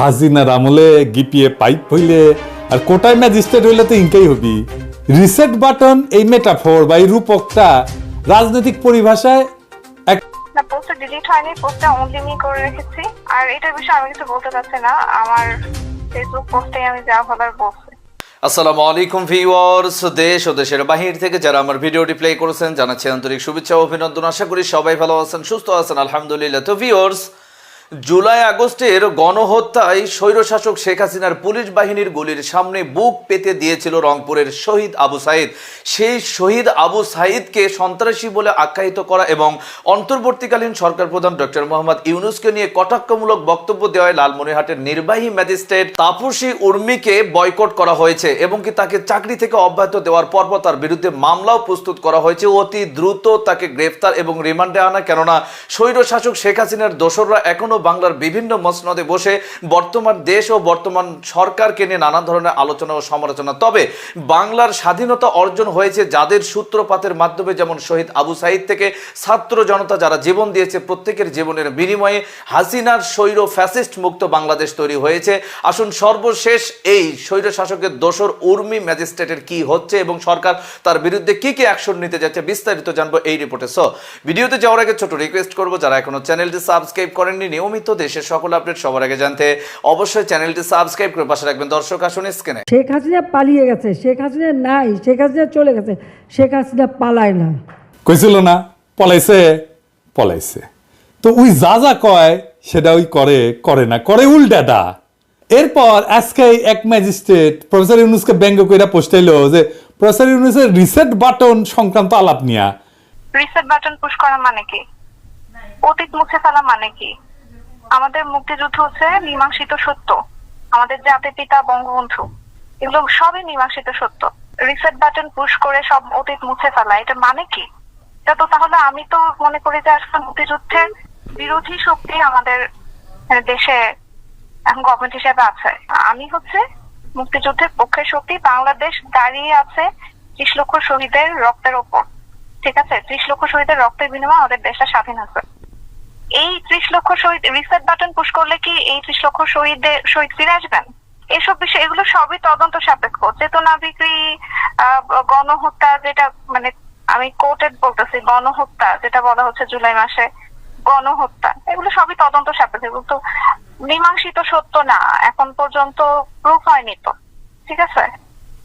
হাজিনার আমলে গিপিয়ে পাইপ হইলে আর কোটায় ম্যাজিস্ট্রেট হইলে তো ইনকাই হবি। রিসেট বাটন এই মেটাফোর বা এই রূপকটা রাজনৈতিক পরিভাষায় না পোস্টটা ডিলিট হয়নি পোস্টটা অনলি করে রেখেছি। আর এটার বিষয়ে আমি কিছু বলতে চাচ্ছি না আমার ফেসবুক পোস্টে আমি যা বলার বলছি। আসসালামু আলাইকুম ভিউয়ার্স দেশ ও দেশের বাহির থেকে যারা আমার ভিডিওটি প্লে করেছেন জানাচ্ছি আন্তরিক শুভেচ্ছা অভিনন্দন। আশা করি সবাই ভালো আছেন সুস্থ আছেন আলহামদুলিল্লাহ। তো ভিউয়ার্স জুলাই আগস্টের গণহত্যায় স্বৈরশাসক শেখ হাসিনার পুলিশ বাহিনীর গুলির সামনে বুক পেতে দিয়েছিল রংপুরের শহীদ আবু সাইদ। সেই শহীদ আবু সাইদকে সন্ত্রাসী বলে আখ্যায়িত করা এবং অন্তর্বর্তীকালীন সরকার প্রধান ডক্টর মোহাম্মদ ইউনুসকে নিয়ে কটাক্ষমূলক বক্তব্য দেওয়ায় লালমনিরহাটের নির্বাহী ম্যাজিস্ট্রেট তাপসী উর্মিকে বয়কট করা হয়েছে এবং কি তাকে চাকরি থেকে অব্যাহত দেওয়ার পরপর তার বিরুদ্ধে মামলাও প্রস্তুত করা হয়েছে। অতি দ্রুত তাকে গ্রেফতার এবং রিমান্ডে আনা কেননা স্বৈরশাসক শেখ হাসিনার দোসররা এখনও বাংলার বিভিন্ন মসনদে বসে বর্তমান দেশ ও বর্তমান সরকারকে নিয়ে নানা ধরনের আলোচনা ও সমালোচনা। তবে বাংলার স্বাধীনতা অর্জন হয়েছে যাদের সূত্রপাতের মাধ্যমে, যেমন শহীদ আবু সাইদ থেকে ছাত্র জনতা যারা জীবন দিয়েছে, প্রত্যেকের জীবনের বিনিময়ে হাসিনার স্বৈর ফ্যাসিস্ট মুক্ত বাংলাদেশ তৈরি হয়েছে। আসুন সর্বশেষ এই স্বৈর শাসকের দোসর উর্মি ম্যাজিস্ট্রেটের কি হচ্ছে এবং সরকার তার বিরুদ্ধে কি কি অ্যাকশন নিতে যাচ্ছে বিস্তারিত জানব এই রিপোর্টে। সো ভিডিওতে যাওয়ার আগে ছোট রিকোয়েস্ট করব, যারা এখনও চ্যানেলটি সাবস্ক্রাইব করেননি নিয়মিত দেশের সকল আপডেট সবার আগে জানতে অবশ্যই চ্যানেলটি সাবস্ক্রাইব করে পাশে রাখবেন। দর্শক আসুন স্ক্রিনে। শেখ হাসিনা পালিয়ে গেছে শেখ হাসিনা নাই শেখ হাসিনা চলে গেছে শেখ হাসিনা পালায় না। কইছিল না পলাইছে পলাইছে। তো ওই যা যা কয় সেটা ওই করে করে না করে উল্টাটা। এরপর আজকে এক ম্যাজিস্ট্রেট প্রফেসর ইউনুসকে ব্যঙ্গ কইরা পোস্টাইলো যে প্রফেসর ইউনুসের রিসেট বাটন সংক্রান্ত আলাপ নিয়া। রিসেট বাটন পুশ করা মানে কি? অতীত মুছে ফেলা মানে কি? আমাদের মুক্তিযুদ্ধ হচ্ছে মীমাংসিত সত্য। আমাদের জাতির পিতা, বঙ্গবন্ধু, এগুলো সবই মীমাংসিত সত্য। রিসেট বাটন পুশ করে সব অতীত মুছে ফেলা, এটা মানে কি? এটা তো তাহলে আমি তো মনে করি যে আসলে মুক্তিযুদ্ধের বিরোধী শক্তি আমাদের দেশে এখন গভর্নমেন্ট হিসেবে আছে। আমি হচ্ছে মুক্তিযুদ্ধের পক্ষের শক্তি, বাংলাদেশ দাঁড়িয়ে আছে ত্রিশ লক্ষ শহীদের রক্তের ওপর। ঠিক আছে? ত্রিশ লক্ষ শহীদের রক্তের বিনিময়ে আমাদের দেশটা স্বাধীন আছে এই ত্রিশ লক্ষ শহীদ রিসেট বাটন পুশ করলে কি এই ত্রিশ লক্ষ শহীদদের, শহীদ ফিরে আসবেন? এসব বিষয় এগুলো সবই তদন্ত সাপেক্ষ। চেতনা বিক্রি গণহত্যা যেটা মানে আমি কোর্টেড বলতেছি, গণহত্যা যেটা বলা হচ্ছে জুলাই মাসে, গণহত্যা, এগুলো সবই তদন্ত সাপেক্ষ। এগুলো তো মীমাংসিত সত্য না, এখন পর্যন্ত প্রুফ হয়নি তো। ঠিক আছে?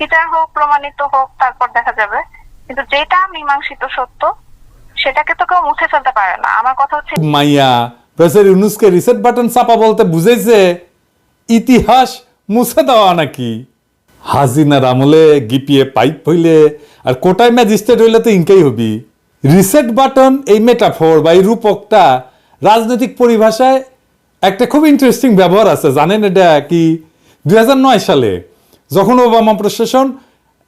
বিচার হোক, প্রমাণিত হোক, তারপর দেখা যাবে। কিন্তু যেটা মীমাংসিত সত্য সেটাকে তো কেউ মুছে ফেলতে পারে না। আমার কথা হচ্ছে মাইয়া প্রফেসর ইউনুসকে রিসেট বাটন চাপা বলতে বুঝাইছে, ইতিহাস মুছে দেওয়া নাকি? হাজিনার আমলে গিপিয়ে পাইপ হইলে আর কোটায় ম্যাজিস্ট্রেট হইলে তো ইনকাই হবি। রিসেট বাটন এই মেটাফোর বা এই রূপকটা রাজনৈতিক পরিভাষায় একটা খুব ইন্টারেস্টিং ব্যবহার আছে। জানেন এটা কি? দুই হাজার নয় সালে যখন ওবামা প্রশাসন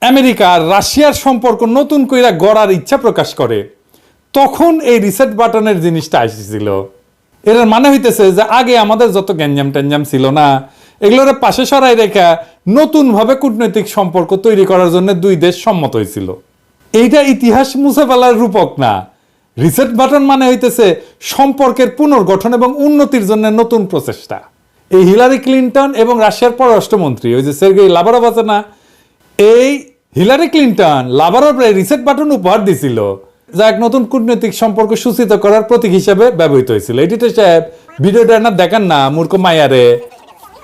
আমেরিকা আর রাশিয়ার সম্পর্ক নতুন কইরা গড়ার ইচ্ছা প্রকাশ করে। তখন এই রিসেট বাটনের জিনিসটা আসছিল। এর মানে হইতেছে যে আগে আমাদের যত গ্যাঞ্জাম ট্যাঞ্জাম ছিল না, এগুলোর পাশে সরাই রেখা নতুনভাবে কূটনৈতিক সম্পর্ক তৈরি করার জন্য দুই দেশ সম্মত হয়েছিল এইটা ইতিহাস মুছে ফেলার রূপক না। রিসেট বাটন মানে হইতেছে সম্পর্কের পুনর্গঠন এবং উন্নতির জন্য নতুন প্রচেষ্টা। এই হিলারি ক্লিন্টন এবং রাশিয়ার পররাষ্ট্রমন্ত্রী, ওই যে সের্গেই লাভারভ আছে না, এই হিলারি ক্লিন্টন লাভারভরে রিসেট বাটন উপহার দিছিল। যা এক নতুন কূটনৈতিক সম্পর্ক সূচিত করার প্রতীক হিসাবে ব্যবহৃত হয়েছিল। এডিটর সাহেব ভিডিওটা না দেখান না, মূর্খ মায়ারে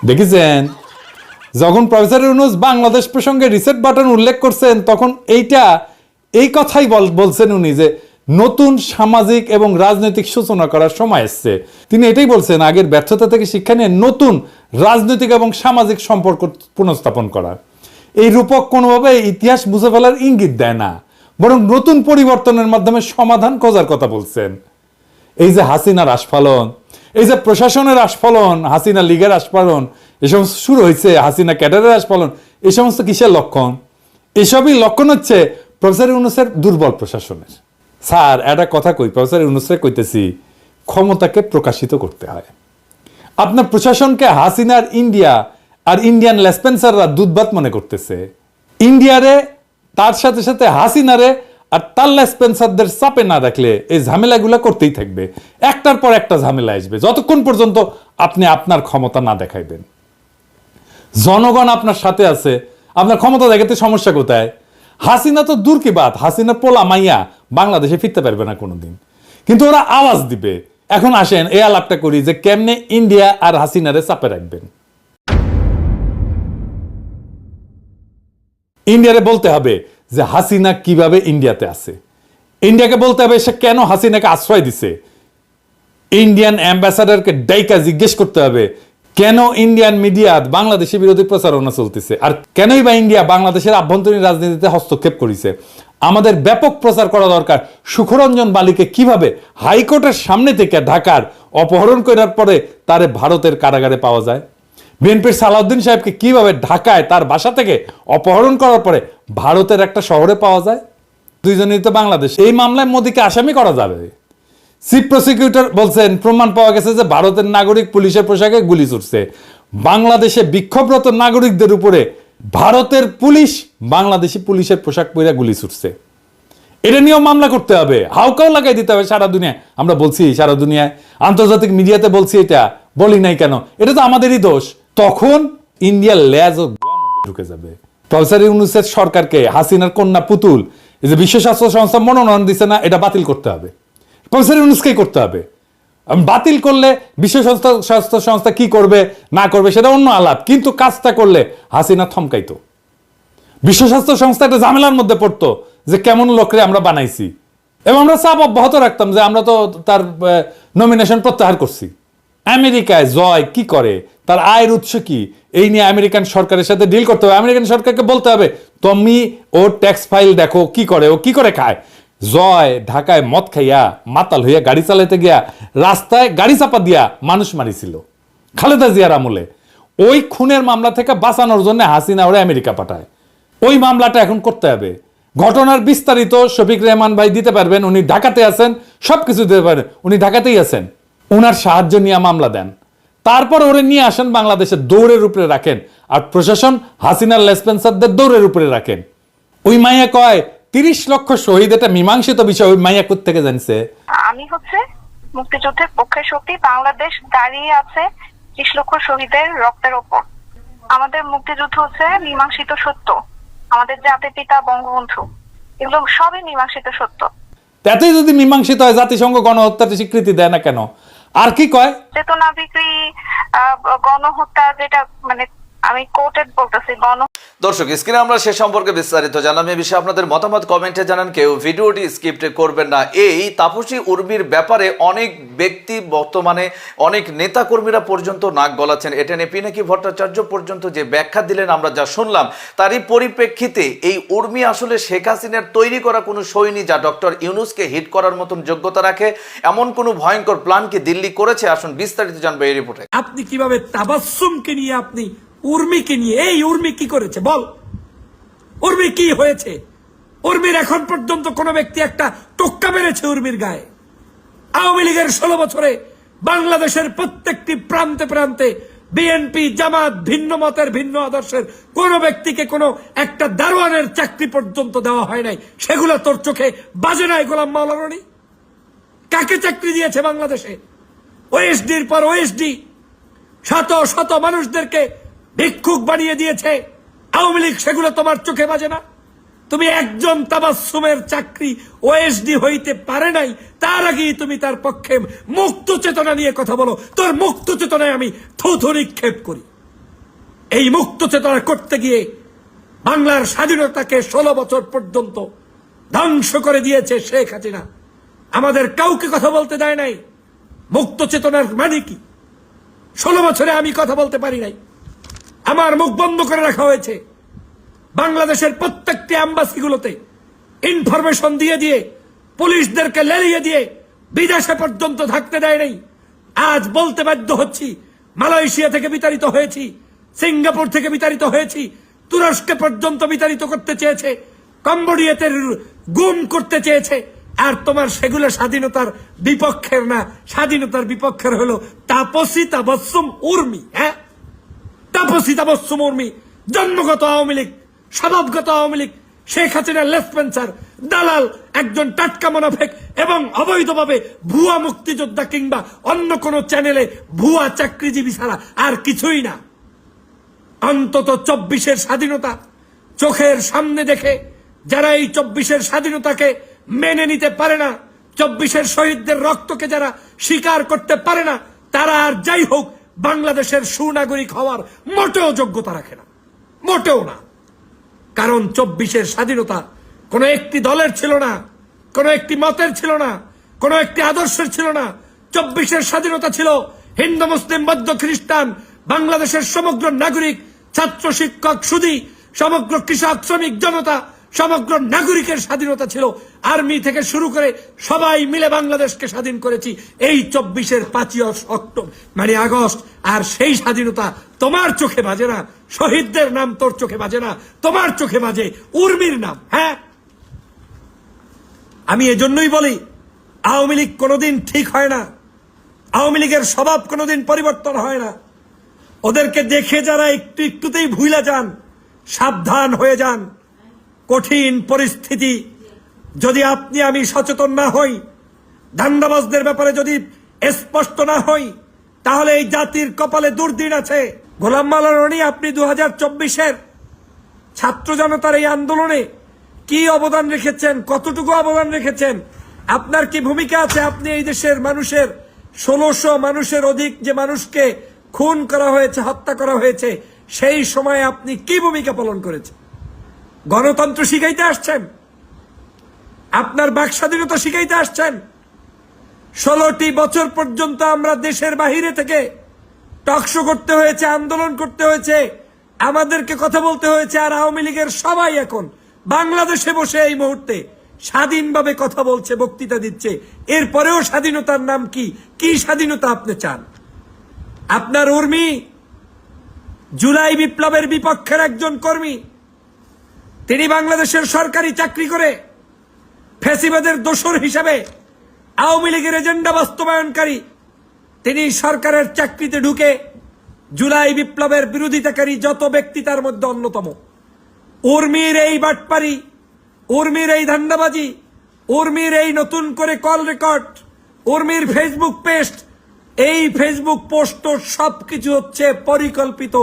দেখেছেন? যখন প্রফেসর ইউনুস বাংলাদেশ প্রসঙ্গে রিসেট বাটন উল্লেখ করছেন, তখন এইটা, এই কথাই বল- বলছেন উনি যে, নতুন সামাজিক এবং রাজনৈতিক সূচনা করার সময় এসছে। তিনি এটাই বলছেন, আগের ব্যর্থতা থেকে শিক্ষা নিয়ে নতুন রাজনৈতিক এবং সামাজিক সম্পর্ক পুনঃস্থাপন করা। এই রূপক কোনোভাবে ইতিহাস বুঝে ফেলার ইঙ্গিত দেয় না। বরং নতুন পরিবর্তনের মাধ্যমে সমাধান খোঁজার কথা বলছেন। এই যে হাসিনার আস্ফালন, এই যে প্রশাসনের আস্ফালন, হাসিনা লীগের আস্ফালন, এ সমস্ত শুরু হয়েছে, হাসিনা ক্যাডারের আস্ফালন এই সমস্ত কিসের লক্ষণ? এসবই লক্ষণ হচ্ছে প্রফেসর ইউনুসের দুর্বল প্রশাসনের। স্যার, একটা কথা কই, প্রফেসর ইউনুসের কইতেছি, ক্ষমতাকে প্রকাশিত করতে হয়। আপনার প্রশাসনকে হাসিনার ইন্ডিয়া আর ইন্ডিয়ান লেসপেন্সাররা দুধবাত মনে করতেছে। ইন্ডিয়ারে তার সাথে সাথে হাসিনারে আর তাল্লা স্পেন্সারদের চাপে না রাখলে এই ঝামেলাগুলো করতেই থাকবে। একটার পর একটা ঝামেলা আসবে। যতক্ষণ পর্যন্ত আপনি আপনার ক্ষমতা না দেখাইবেন। জনগণ আপনার সাথে আছে, আপনার ক্ষমতা দেখাতে সমস্যা কোথায়? হাসিনা তো দূর কি বাত? হাসিনা পোলা মাইয়া বাংলাদেশে ফিরতে পারবে না কোনোদিন। কিন্তু ওরা আওয়াজ দিবে। এখন আসেন এই আলাপটা করি যে কেমনে ইন্ডিয়া আর হাসিনারে চাপে রাখবেন। ইন্ডিয়ারে বলতে হবে যে হাসিনা কীভাবে ইন্ডিয়াতে আছে। ইন্ডিয়াকে বলতে হবে সে কেন হাসিনাকে আশ্রয় দিছে। ইন্ডিয়ান অ্যাম্বাসাডারকে ডাইকা জিজ্ঞেস করতে হবে, কেন ইন্ডিয়ান মিডিয়া বাংলাদেশের বিরোধী প্রচারণা চলতেছে? আর কেনই বা ইন্ডিয়া বাংলাদেশের আভ্যন্তরীণ রাজনীতিতে হস্তক্ষেপ করেছে? আমাদের ব্যাপক প্রচার করা দরকার। সুখরঞ্জন বালিকে কীভাবে হাইকোর্টের সামনে থেকে ঢাকার অপহরণ করার পরে তারে ভারতের কারাগারে পাওয়া যায়? বিএনপির সালাউদ্দিন সাহেবকে কীভাবে ঢাকায় তার বাসা থেকে অপহরণ করার পরে ভারতের একটা শহরে পাওয়া যায়? দুইজনই তো বাংলাদেশ। এই মামলায় মোদীকে আসামি করা যাবে। চিফ প্রসিকিউটর বলছেন, প্রমাণ পাওয়া গেছে যে ভারতের নাগরিক পুলিশের পোশাকে গুলি ছুটছে। বাংলাদেশে বিক্ষোভরত নাগরিকদের উপরে ভারতের পুলিশ বাংলাদেশি পুলিশের পোশাক পরে গুলি ছুটছে। এটা নিয়েও মামলা করতে হবে। হাউকাও লাগাই দিতে হবে সারা দুনিয়ায়। আমরা বলছি সারা দুনিয়ায়। আন্তর্জাতিক মিডিয়াতে বলছি এটা। বলি নাই কেন? এটা তো আমাদেরই দোষ। তখন ইন্ডিয়ার ল্যাজ ঢুকে যাবে। প্রফেসর ইউনুসের সরকারকে, হাসিনার কন্যা পুতুল, এই যে বিশ্ব স্বাস্থ্য সংস্থা মনোনয়ন দিচ্ছে না, এটা বাতিল করতে হবে। প্রফেসর ইউনুসকেই করতে হবে। বাতিল করলে বিশ্ব সংস্থা স্বাস্থ্য সংস্থা কি করবে, না করবে, সেটা অন্য আলাপ। কিন্তু কাজটা করলে হাসিনা থমকাইতো। বিশ্ব স্বাস্থ্য সংস্থা একটা ঝামেলার মধ্যে পড়তো যে কেমন লোকরে আমরা বানাইছি। এবং আমরা চাপ অব্যাহত রাখতাম যে আমরা তো তার নমিনেশন প্রত্যাহার করছি। আমেরিকায় জয় কি করে? তার আয়ের উৎস কি? এই নিয়ে আমেরিকান সরকারের সাথে ডিল করতে হবে। আমেরিকান সরকারকে বলতে হবে, তুমি ওর ট্যাক্স ফাইল দেখো, কি করে? ও কি করে খায়? জয় ঢাকায় মদ খাইয়া, মাতাল হইয়া, গাড়ি চালাইতে গিয়া, রাস্তায় গাড়ি চাপা দিয়া মানুষ মারিছিল। খালেদা জিয়ার আমলে। ওই খুনের মামলা থেকে বাঁচানোর জন্য হাসিনা ওরা আমেরিকা পাঠায়। ওই মামলাটা এখন করতে হবে। ঘটনার বিস্তারিত শফিক রেহমান ভাই দিতে পারবেন, উনি ঢাকাতে আছেন, সবকিছু দিতে পারবেন, উনি ঢাকাতেই আছেন। ওনার সাহায্য নিয়ে মামলা দেন। তারপর ওরে নিয়ে আসেন বাংলাদেশের দৌড়ের উপরে রাখেন আর প্রশাসন হাসিনার লেসপেন্সারদের দৌড়ের উপরে রাখেন। ওই মাইয়া কয় তিরিশ লক্ষ শহীদ এটা মীমাংসিত বিষয় ওই মাইয়া থেকে জানছে? আমি হচ্ছে মুক্তিযুদ্ধের পক্ষের শক্তি বাংলাদেশ দাঁড়িয়ে আছে ত্রিশ লক্ষ শহীদের রক্তের ওপর। আমাদের মুক্তিযুদ্ধ হচ্ছে মীমাংসিত সত্য। আমাদের জাতির পিতা বঙ্গবন্ধু এগুলো সবই মীমাংসিত সত্য। তাতেই যদি মীমাংসিত হয় জাতিসংঘ গণহত্যার স্বীকৃতি দেয় না কেন? আর কি কয়? চেতনা বিক্রি গণহত্যা যেটা মানে আমি কোর্টেড বলতেছি গণ দর্শক স্ক্রিনে আমরা সে সম্পর্কে বিস্তারিত জানাম এ বিষয়ে আপনাদের মতামত কমেন্টে জানান। কেউ ভিডিওটি স্কিপ্ট করবেন না। এই তাপসী উর্মির ব্যাপারে অনেক ব্যক্তি বর্তমানে অনেক নেতাকর্মীরা পর্যন্ত নাক গলাচ্ছেন। এটা নিয়ে পিনাকি ভট্টাচার্য পর্যন্ত যে ব্যাখ্যা দিলেন আমরা যা শুনলাম তারই পরিপ্রেক্ষিতে এই উর্মি আসলে শেখ হাসিনার তৈরি করা কোনো সৈনী যা ডক্টর ইউনুসকে হিট করার মতন যোগ্যতা রাখে এমন কোনো ভয়ঙ্কর প্ল্যান কি দিল্লি করেছে? আসুন বিস্তারিত জানব এই রিপোর্টে আপনি কীভাবে তাবাসুমকে নিয়ে আপনি উর্মিকে নিয়ে, এই উর্মি কি করেছে, বল। উর্মি কি হয়েছে? উর্মির এখন পর্যন্ত কোন ব্যক্তি একটা টোক্কা মেরেছে উর্মির গায়ে। আওয়ামী লীগের ষোলো বছরে বাংলাদেশের প্রত্যেকটি প্রান্তে প্রান্তে বিএনপি, জামাত ভিন্ন মতের, ভিন্ন আদর্শের কোন ব্যক্তিকে কোনো একটা দারোয়ানের চাকরি পর্যন্ত দেওয়া হয় নাই। সেগুলো তোর চোখে বাজে নাই, গোলাম মাওলানি কাকে চাকরি দিয়েছে বাংলাদেশে? ওএসডির পর ওএসডি। শত শত মানুষদেরকে ভিক্ষুক বানিয়ে দিয়েছে। আওয়ামী লীগ সেগুলো তোমার চোখে বাজে না? তুমি একজন তাবাসুমের চাকরি ওএসডি হইতে পারে নাই, তার আগেই তুমি তার পক্ষে মুক্ত চেতনা নিয়ে কথা বলো। তোর মুক্ত চেতনায় আমি থুথু নিক্ষেপ করি। এই মুক্ত চেতনা করতে গিয়ে বাংলার স্বাধীনতাকে ষোলো বছর পর্যন্ত ধ্বংস করে দিয়েছে শেখ হাসিনা। আমাদের কাউকে কথা বলতে দেয় নাই। মুক্ত চেতনার মানে কি? ষোলো বছরে আমি কথা বলতে পারি নাই। আমার মুখ বন্ধ করে রাখা হয়েছে। বাংলাদেশের প্রত্যেকটি অ্যাম্বাসিগুলোতে ইনফরমেশন দিয়ে দিয়ে, পুলিশদেরকে লেলিয়ে দিয়ে বিদেশে পর্যন্ত থাকতে দেয় নাই। আজ বলতে বাধ্য হচ্ছি, মালয়েশিয়া থেকে বিতাড়িত হয়েছি, সিঙ্গাপুর থেকে বিতাড়িত হয়েছি, তুরস্কে পর্যন্ত বিতাড়িত করতে চেয়েছে, কম্বোডিয়াতে গুম করতে চেয়েছে। আর তোমার সেগুলো স্বাধীনতার বিপক্ষের না, স্বাধীনতার বিপক্ষের হলো তাপসী তাবস্যম উর্মি হ্যাঁ? তাপসী তাবস্যম উর্মি জন্মগত আওয়ামী লীগ, স্বভাবগত আওয়ামী লীগ, শেখ হাসিনার লেসপেন্সার দালাল, একজন টাটকা মোনাফেক এবং অবৈধভাবে ভুয়া মুক্তিযোদ্ধা কিংবা অন্য কোন চ্যানেলে ভুয়া চাকরিজীবী ছাড়া আর কিছুই না। অন্তত চব্বিশের স্বাধীনতা চোখের সামনে দেখে যারা এই চব্বিশের স্বাধীনতাকে মেনে নিতে পারে না, চব্বিশের শহীদদের রক্তকে যারা স্বীকার করতে পারে না, তারা আর যাই হোক বাংলাদেশের সুনাগরিক হওয়ার মোটেও যোগ্যতা রাখে না। মোটেও না। কারণ চব্বিশের স্বাধীনতা কোন একটি দলের ছিল না, কোন একটি মতের ছিল না, কোন একটি আদর্শের ছিল না। চব্বিশের স্বাধীনতা ছিল হিন্দু, মুসলিম, বৌদ্ধ, খ্রিস্টান, বাংলাদেশের সমগ্র নাগরিক, ছাত্র, শিক্ষক সুদী সমগ্র কৃষক, শ্রমিক, জনতা সমগ্র নাগরিকের স্বাধীনতা ছিল। আর্মি থেকে শুরু করে সবাই মিলে বাংলাদেশকে স্বাধীন করেছি এই চব্বিশের পাঁচই অক্টোবর মানে আগস্ট। আর সেই স্বাধীনতা তোমার চোখে বাজে না। শহীদদের নাম তোর চোখে বাজে না। তোমার চোখে বাজে উর্মির নাম হ্যাঁ? আমি এজন্যই বলি, আওয়ামী লীগ কোনোদিন ঠিক হয় না। আওয়ামী লীগের স্বভাব কোনোদিন পরিবর্তন হয় না। ওদেরকে দেখে যারা একটু একটুতেই ভুলে যান, সাবধান হয়ে যান। কঠিন পরিস্থিতি। যদি আপনি আমি সচেতন না হই ধান্দাবাজদের ব্যাপারে যদি স্পষ্ট না হই, তাহলে এই জাতির কপালে দুর্দিন আছে। গোলাম মালা রনি, আপনি দু হাজার চব্বিশের ছাত্র জনতার এই আন্দোলনে কি অবদান রেখেছেন, কতটুকু অবদান রেখেছেন, আপনার কি ভূমিকা আছে? আপনি এই দেশের মানুষের ষোলোশো মানুষের অধিক যে মানুষকে খুন করা হয়েছে, হত্যা করা হয়েছে, সেই সময় আপনি কি ভূমিকা পালন করেছেন? গণতন্ত্র শিখাইতে আসছেন। আপনার বাক স্বাধীনতা শিখাইতে আসছেন। ষোলোটি বছর পর্যন্ত আমরা দেশের বাহিরে থেকে টকশো করতে হয়েছে, আন্দোলন করতে হয়েছে, আমাদেরকে কথা বলতে হয়েছে, আর আওয়ামী লীগের সবাই এখন বাংলাদেশে বসে এই মুহূর্তে স্বাধীনভাবে কথা বলছে, বক্তৃতা দিচ্ছে। এরপরেও স্বাধীনতার নাম কি? কি স্বাধীনতা আপনি চান? আপনার উর্মি, জুলাই বিপ্লবের বিপক্ষের একজন কর্মী তিনি বাংলাদেশের সরকারি চাকরি করে ফ্যাসিবাদের দোসর হিসাবে আওয়ামী লীগের এজেন্ডা বাস্তবায়নকারী, তিনি সরকারের চাকরিতে ঢুকে জুলাই বিপ্লবের বিরোধিতাকারী যত ব্যক্তি তার মধ্যে অন্যতম। উর্মির এই বাটপারি, উর্মির এই ধান্দাবাজি, উর্মির এই নতুন করে কল রেকর্ড, উর্মির ফেসবুক পেস্ট, এই ফেসবুক পোস্ট সবকিছু হচ্ছে পরিকল্পিত,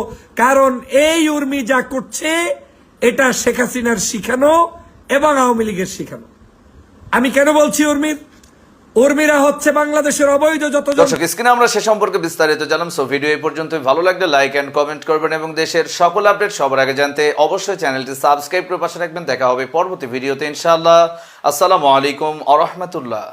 কারণ এই উর্মি যা করছে এটা শেখ হাসিনার শিখানো এবং আওয়ামী লীগের শিখানো। আমি কেন বলছি উর্মির? উর্মিরা হচ্ছে বাংলাদেশের অবৈধ যত দর্শক, স্ক্রিনে আমরা সে সম্পর্কে বিস্তারিত জানলাম সো ভিডিও এই পর্যন্ত ভালো লাগলে লাইক এন্ড কমেন্ট করবেন এবং দেশের সকল আপডেট সবার আগে জানতে অবশ্যই চ্যানেলটি সাবস্ক্রাইব করে পাশে রাখবেন। দেখা হবে পরবর্তী ভিডিওতে ইনশাআল্লাহ। আসসালামু আলাইকুম আ রহমতুল্লাহ।